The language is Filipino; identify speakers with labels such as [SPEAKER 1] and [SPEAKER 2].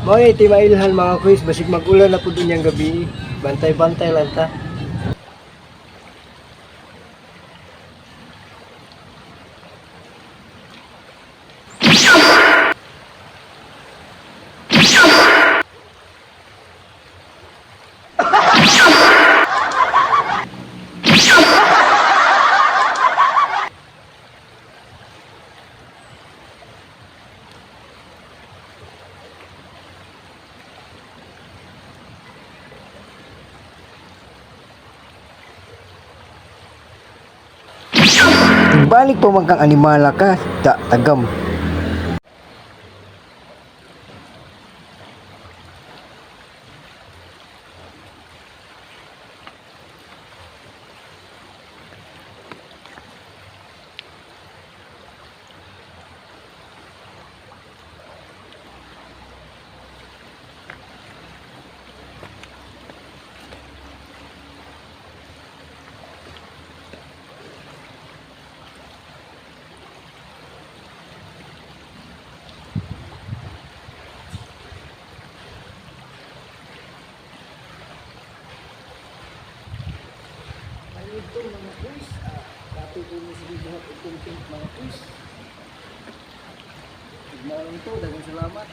[SPEAKER 1] Mga iti mailhan mga quiz, basig magulan na po din yung gabi. Bantay-bantay lang ta. Balik pa man kang animala ka, ta tagam. Ano ito mga quiz? Ah, dati ko mo sige buhat o content mga quiz. Tignan lang ito, dagang salamat.